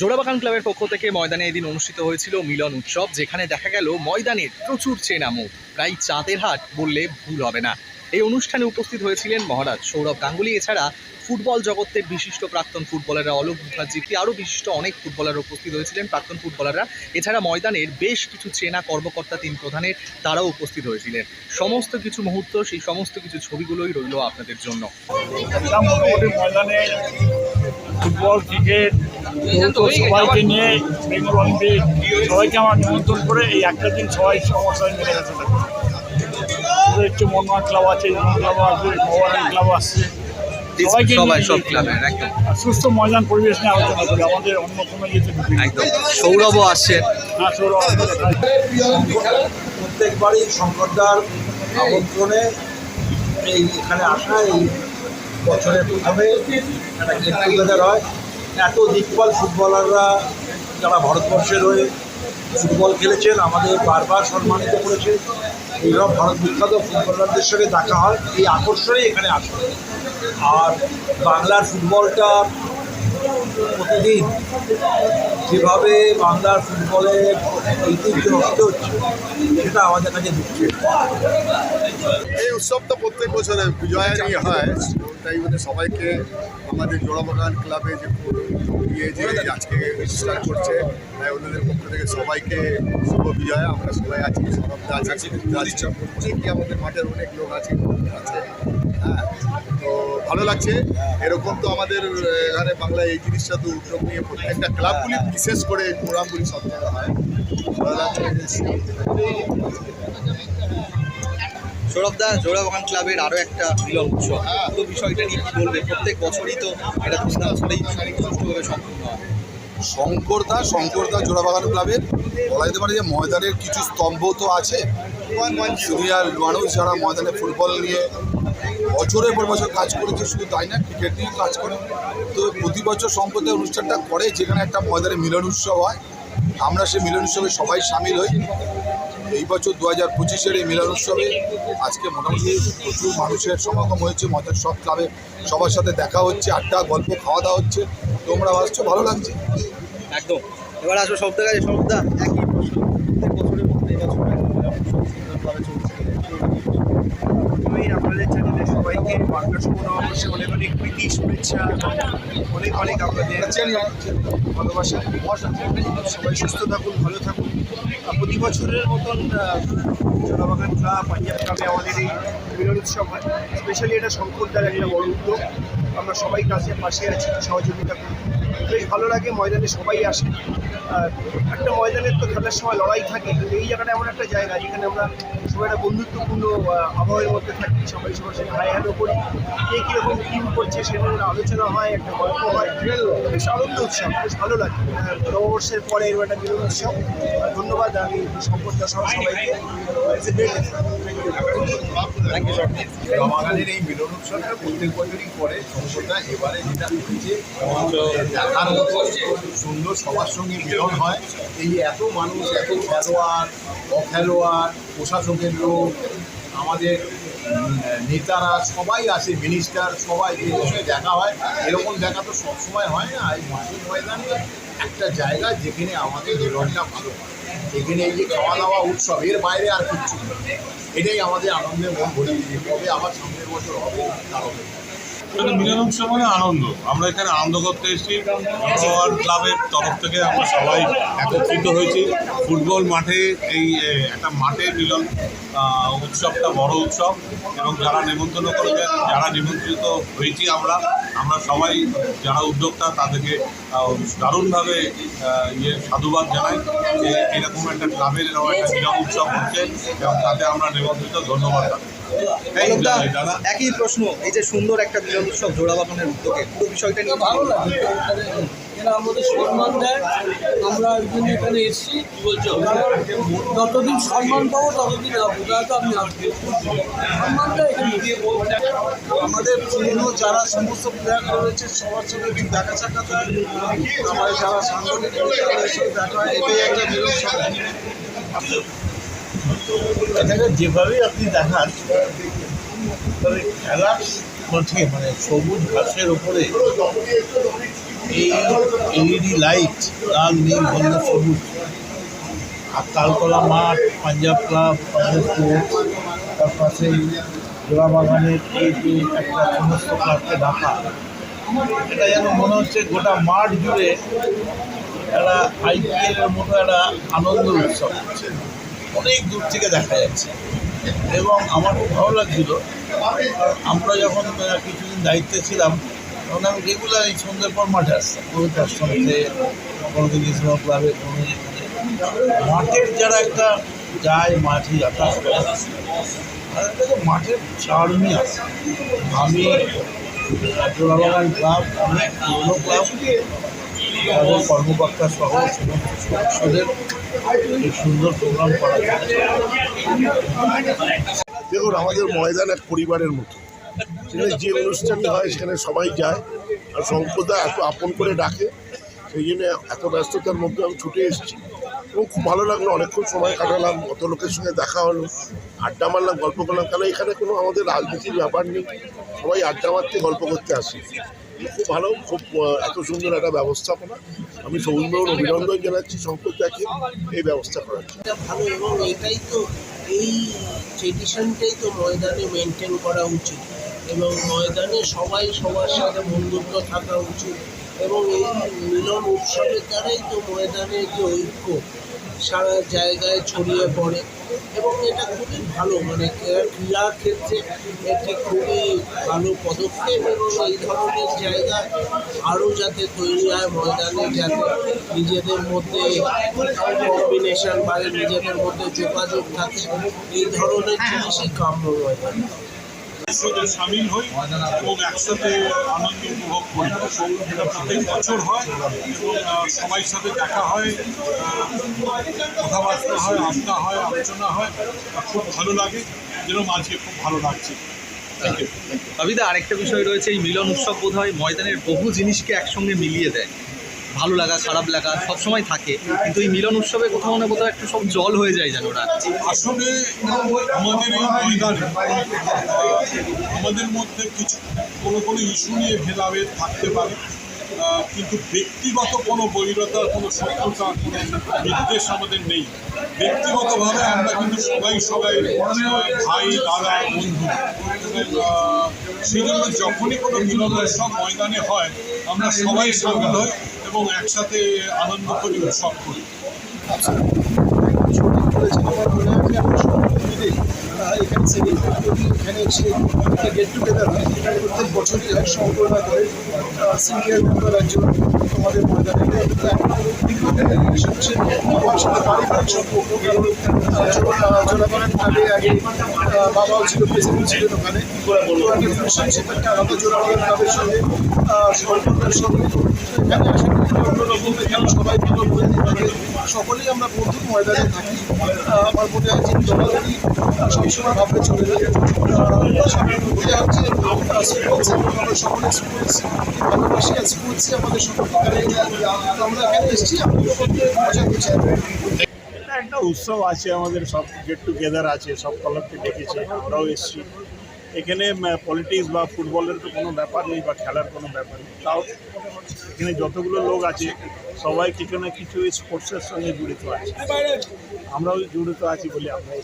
জোড়াবাগান ক্লাবের পক্ষ থেকে ময়দানে এদিন অনুষ্ঠিত হয়েছিল মিলন উৎসব, যেখানে দেখা গেল ময়দানের প্রচুর চেনা প্রায় চাঁদের হাট বললে ভুল হবে না। এই অনুষ্ঠানে উপস্থিত হয়েছিলেন মহারাজ সৌরভ গাঙ্গুলি। এছাড়া ফুটবল জগতের বিশিষ্ট প্রাক্তন ফুটবলাররা অলোক মুখার্জি আরও বিশিষ্ট অনেক ফুটবলার উপস্থিত হয়েছিলেন প্রাক্তন ফুটবলাররা। এছাড়া ময়দানের বেশ কিছু চেনা কর্মকর্তা তিন প্রধানের তারাও উপস্থিত হয়েছিলেন। সমস্ত কিছু মুহূর্ত, সেই সমস্ত কিছু ছবিগুলোই রইল আপনাদের জন্য। ফুটবল, ক্রিকেট সবাইকে নিয়ে বেঙ্গল অলিম্পিক সবাইকে আমার নিমন্ত্রণ করে এই একটা দিন সবাই সমস্যায় মিলে গেছে। ওদের মনমান ক্লাব আছে ক্লাব আছে মোবাইল ক্লাব আসছে সবাইকে সব ক্লাবের একদম। সুস্থ ময়দান পরিবেশ নিয়ে আলোচনা করি। আমাদের অন্য কোনো ইয়েতে একদম। সৌরভও আসছেন হ্যাঁ সৌরভ প্রত্যেকবারই শঙ্করদার আমন্ত্রণে এই এখানে আসা এই বছরের প্রথমে একটা গেট টুগেদার হয়। এত দিকপাল ফুটবলাররা যারা ভারতবর্ষের হয়ে ফুটবল খেলেছেন, আমাদের বারবার সম্মানিত করেছেন এইসব ভারত বিখ্যাত ফুটবলারদের সঙ্গে দেখা হয়, এই আকর্ষণেই এখানে আসা। আর বাংলার ফুটবলটা প্রতিদিন যেভাবে বাংলার ফুটবলের ঐতিহ্য নষ্ট হচ্ছে সেটা আমাদের কাছে দুঃখের এই উৎসবটা প্রত্যেক বছরে বিজয়া নিয়ে হয়। তাই জন্য সবাইকে আমাদের জোড়াবাগান ক্লাবে যে ইয়ে যে আজকে রেজিস্টার করছে তাই ওনাদের পক্ষ থেকে সবাইকে শুভ বিজয়। আমরা সবাই আছি সরবদা আছে রাজচক অনেকই আমাদের মাঠের অনেক লোক আছে আছে। হ্যাঁ তো ভালো লাগছে। এরকম তো আমাদের এখানে বাংলায় এই জিনিসটা তো উদ্যোগ নিয়ে প্রত্যেকটা ক্লাবগুলি বিশেষ করে প্রোগ্রামগুলি সব জায়গায় হয়। সৌরভদা জোড়াবাগান ক্লাবের আরও একটা মিলন উৎসব। তো বিষয়টা নিয়ে কি বলবে? প্রত্যেক বছরই তো এটা ধুমধাম করেই সুষ্ঠুভাবে সম্পূর্ণ হয় শঙ্করদা শঙ্করদা জোড়াবাগান ক্লাবের। বলা যেতে পারে যে ময়দানের কিছু স্তম্ভ তো আছে। সিনিয়র মানুষ যারা ময়দানে ফুটবল নিয়ে বছরের পর বছর কাজ করেছে, শুধু তাই না, ক্রিকেট নিয়েও কাজ করে। তো প্রতি বছর সম্প্রদায় অনুষ্ঠানটা করে, যেখানে একটা ময়দানে মিলন উৎসব হয়। আমরা সেই মিলন উৎসবে সবাই সামিল হই। এই বছর দু হাজার পঁচিশের এই মিলন উৎসবে আজকে মোটামুটি প্রচুর মানুষের সমাগম হয়েছে। মজার সব ক্লাবে সবার সাথে দেখা হচ্ছে, আড্ডা, গল্প, খাওয়া দাওয়া হচ্ছে। তোমরা আসছো, ভালো লাগছে? একদম। এবার আসব সব কাছে সৌরভদা একই আপনাদের চ্যানেলে সবাইকে অনেক শুভেচ্ছা অনেক অনেক আপনাদের ভালোবাসা। সবাই সুস্থ থাকুন ভালো থাকুন। প্রতি বছরের মতন আহ, জনবাগান ক্লাব পাঞ্জাব ক্লাবে আমাদের এই মিলন উৎসব হয়। স্পেশালি এটা শঙ্করদার একটা বড় উদ্যোগ। আমরা সবাই কাছে পাশে আছি সহযোগিতা করি। বেশ ভালো লাগে ময়দানে সবাই আসে। একটা ময়দানের তো খেলার সময় লড়াই থাকে কিন্তু এই জায়গাটা এমন একটা জায়গা যেখানে আমরা সবাই একটা বন্ধুত্বপূর্ণ আবহাওয়ার মধ্যে থাকি সবাই সবার সাথে হাই হ্যালো করি। কে কীরকম টিম করছে সেটা আলোচনা হয় একটা গল্প হয়। বেশ আনন্দ উৎসব বেশ ভালো লাগে। নববর্ষের পরে এরকম একটা মিলন উৎসব। ধন্যবাদ আমি সম্পর্ক সহ সবাইকে। বাঙালির এই মিলন উৎসবটা প্রত্যেক বছরই করে। সম্প্রদায় এবারে যেটা হয়েছে দেখার মতো সুন্দর সবার সঙ্গে মিলন হয়। এই এত মানুষ এত খেলোয়াড় অখেলোয়াড় প্রশাসকের লোক, আমাদের নেতারা, সবাই আসে মিনিস্টার সবাই এসে দেখা হয়, এরকম দেখা তো সবসময় হয় না। এই মাঠের ময়দানে একটা জায়গা যেখানে আমাদের মিলনটা ভালো হয় এখানে এই যে খাওয়া দাওয়া উৎসব, এর বাইরে আর নেই। এটাই আমাদের আনন্দের মন ভরিয়ে দিয়ে কবে আবার সামনের বছর হবে, তার এখানে মিলন উৎসব মানে আনন্দ। আমরা এখানে আনন্দ করতে এসেছি। জওয়ান ক্লাবের তরফ থেকে আমরা সবাই একত্রিত হয়েছি। ফুটবল মাঠে এই একটা মাঠে মিলন উৎসবটা বড় উৎসব এবং যারা নিমন্ত্রণ করেছেন যারা নিমন্ত্রিত হয়েছি আমরা আমরা সবাই, যারা উদ্যোক্তা তাদেরকে দারুণভাবে ইয়ে সাধুবাদ জানাই যে এরকম একটা ক্লাবের এরকম একটা মিলন উৎসব হচ্ছে এবং তাতে আমরা নিমন্ত্রিত, ধন্যবাদ জানাই। এই একই প্রশ্ন এই যে সুন্দর একটা মিলন উৎসব জোড়াবাগানের উদ্যোগে পুরো বিষয়টা নিয়ে ভালো লাগে এরা আমাদের সম্মান দেয়। আমরা জন্য এখানে এসেছি যতদিন সম্মান পাবো ততদিন তো আমি আসব। সম্মানটা এখানে আমাদের পুরনো যারা সমস্ত প্লেয়ার রয়েছে সবার সঙ্গে একটু দেখা সাক্ষাৎ হয় আমার যারা সাংগঠনিক রয়েছে দেখা হয় এটাই একটা মিলন সভা। এখানে যেভাবে আপনি দেখান, তবে খেলার মাঠে মানে সবুজ ঘাসের উপরে এই এলইডি লাইট লাল, নীল, হলুদ সবুজ আর তালতলা মাঠ, পাঞ্জাব ক্লাব তার পাশে জোড়া বাগানের এই যে একটা সমস্ত ক্লাবকে ঢাকা, এটা যেন মনে হচ্ছে গোটা মাঠ জুড়ে একটা আইপিএল এর মতো একটা আনন্দ উৎসব হচ্ছে অনেক দূর থেকে দেখা যাচ্ছে। এবং আমার খুব ভালো লাগছিল। আমরা যখন কিছুদিন দায়িত্বে ছিলাম, তখন আমি রেগুলার এই সন্ধ্যের পর মাঠে আসতাম। কবিতার সঙ্গে কোনোদিন ইসলাম ক্লাবে কোনো মাঠের যারা একটা যায়, মাঠে যাতায়াত করে, তাদের মাঠের চার্মই আছে। আমি জোড়াবাগান ক্লাব অনেক পুরনো ক্লাব তাদের কর্মকর্তা সহ সমস্ত সদস্যদের এই সুন্দর প্রোগ্রাম করা দেখুন, আমাদের ময়দান এক পরিবারের মতো। সেখানে যে অনুষ্ঠানই হয়, সেখানে সবাই যায় আর সম্প্রদায় এত আপন করে ডাকে, সেই জন্য এত ব্যস্ততার মধ্যে আমি ছুটে এসেছি। এবং খুব ভালো লাগল, অনেকক্ষণ সময় কাটালাম কত লোকের সঙ্গে দেখা হলো, আড্ডা মারলাম, গল্প করলাম। কারণ এখানে কোনো আমাদের রাজনীতির ব্যাপার নেই, সবাই আড্ডা মারতে, গল্প করতে আসে। খুব ভালো, খুব এত সুন্দর একটা ব্যবস্থাপনা। আমি সৌন্দর্য অভিনন্দন জানাচ্ছি সম্প্রদায়কে এই ব্যবস্থা করার জন্য। ভালো এবং এটাই তো, এই ট্রেডিশনটাই তো ময়দানে মেনটেন করা উচিত এবং ময়দানে সবাই সবার সাথে বন্ধুত্ব থাকা উচিত এবং এই মিলন উৎসবের দ্বারাই তো ময়দানের যে ঐক্য সারা জায়গায় ছড়িয়ে পড়ে এবং এটা খুবই ভালো মানে ক্রীড়া- ক্ষেত্রে একটি খুবই ভালো পদক্ষেপ এবং এই ধরনের জায়গা আরও যাতে তৈরি হয় ময়দানে, যাতে নিজেদের মধ্যে কম্বিনেশন বাড়ে নিজেদের মধ্যে যোগাযোগ থাকে, এই ধরনের জিনিসই কাম্য একসাথে সামিল হই এবং একসাথে আনন্দ প্রত্যেক বছর হয় সবাই সাথে দেখা হয় কথাবার্তা হয় আড্ডা হয় আলোচনা হয় খুব ভালো লাগে যেরকম আজকে খুব ভালো লাগছে। কবিতা আরেকটা বিষয় রয়েছে এই মিলন উৎসব বোধ হয় ময়দানের বহু জিনিসকে একসঙ্গে মিলিয়ে দেয়। ভালো লাগা খারাপ লাগা সবসময় থাকে কিন্তু এই মিলন উৎসবে কোথাও না কোথাও একটু সব জল হয়ে যায় যেন ওরা আসলে আমাদের এই ময়দানে আমাদের মধ্যে কিছু কোনো কোনো ইস্যু নিয়ে ভেদাভেদ থাকতে পারে। কিন্তু ব্যক্তিগত কোনো বৈরতা কোনো শত্রুতা কোনো বিদ্বেষ আমাদের নেই। ব্যক্তিগতভাবে আমরা কিন্তু সবাই সবাই ভাই, দাদা, বন্ধু। সেই জন্য যখনই কোনো মিলন উৎসব ময়দানে হয়, আমরা সবাই সামিল হই এবং একসাথে আনন্দ করি, উৎসব করি। এখানে সেলিব্রেট করি এখানে এসে একটা গেট টুগেদার হয় এটা প্রত্যেক বছরই হয় সম্পূর্ণ করে সিনিয়র মেম্বার একজন আমাদের ময়দানে আমার সাথে পারিবারিক সম্পর্ক কারণ জোড়াপাড়ার ক্লাবে আগে বাবাও ছিল প্রেসিডেন্ট ছিলেন ওখানে আলাদা জোড়াপাড়ার ক্লাবের সঙ্গে সম্পর্কের সঙ্গে এখানে আসলে সবাই সকলেই আমরা বন্ধু ময়দানে থাকি। আমার মনে হয় সবসময় ভাবলে চলে যায় সকলে আমাদের আমরা এখানে এসেছি একটা উৎসব আছে আমাদের, সব গেট টুগেদার আছে, সব কলারকে ডেকেছে আমরাও এসেছি। এখানে পলিটিক্স বা ফুটবলের তো কোনো ব্যাপার নেই বা খেলার কোনো ব্যাপার নেই। তাও এখানে যতগুলো লোক আছে, সবাই কিছু না কিছু স্পোর্টসের সঙ্গে জড়িত আছে। আমরাও জড়িত আছি বলে আমরা